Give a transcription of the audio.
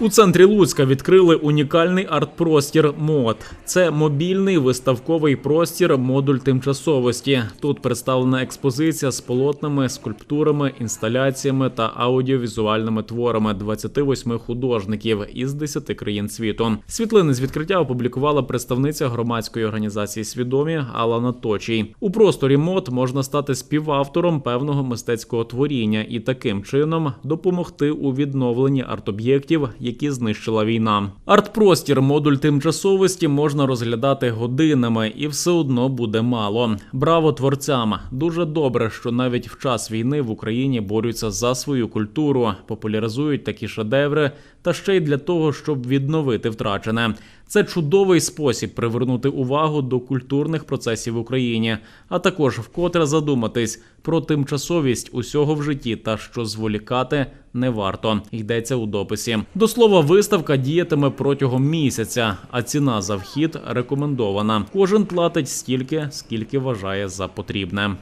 У центрі Луцька відкрили унікальний арт-простір МОД. Це мобільний виставковий простір модуль тимчасовості. Тут представлена експозиція з полотнами, скульптурами, інсталяціями та аудіовізуальними творами 28 художників із 10 країн світу. Світлини з відкриття опублікувала представниця громадської організації Свідомі Алана Точій. У просторі МОД можна стати співавтором певного мистецького творіння і таким чином допомогти у відновленні арт-об'єктів, які знищила війна. Арт-простір модуль тимчасовості можна розглядати годинами, і все одно буде мало. Браво творцям! Дуже добре, що навіть в час війни в Україні борються за свою культуру, популяризують такі шедеври, та ще й для того, щоб відновити втрачене. Це чудовий спосіб привернути увагу до культурних процесів в Україні, а також вкотре задуматись про тимчасовість усього в житті та що зволікати не варто. Йдеться у дописі. До слова, виставка діятиме протягом місяця, а ціна за вхід рекомендована. Кожен платить стільки, скільки вважає за потрібне.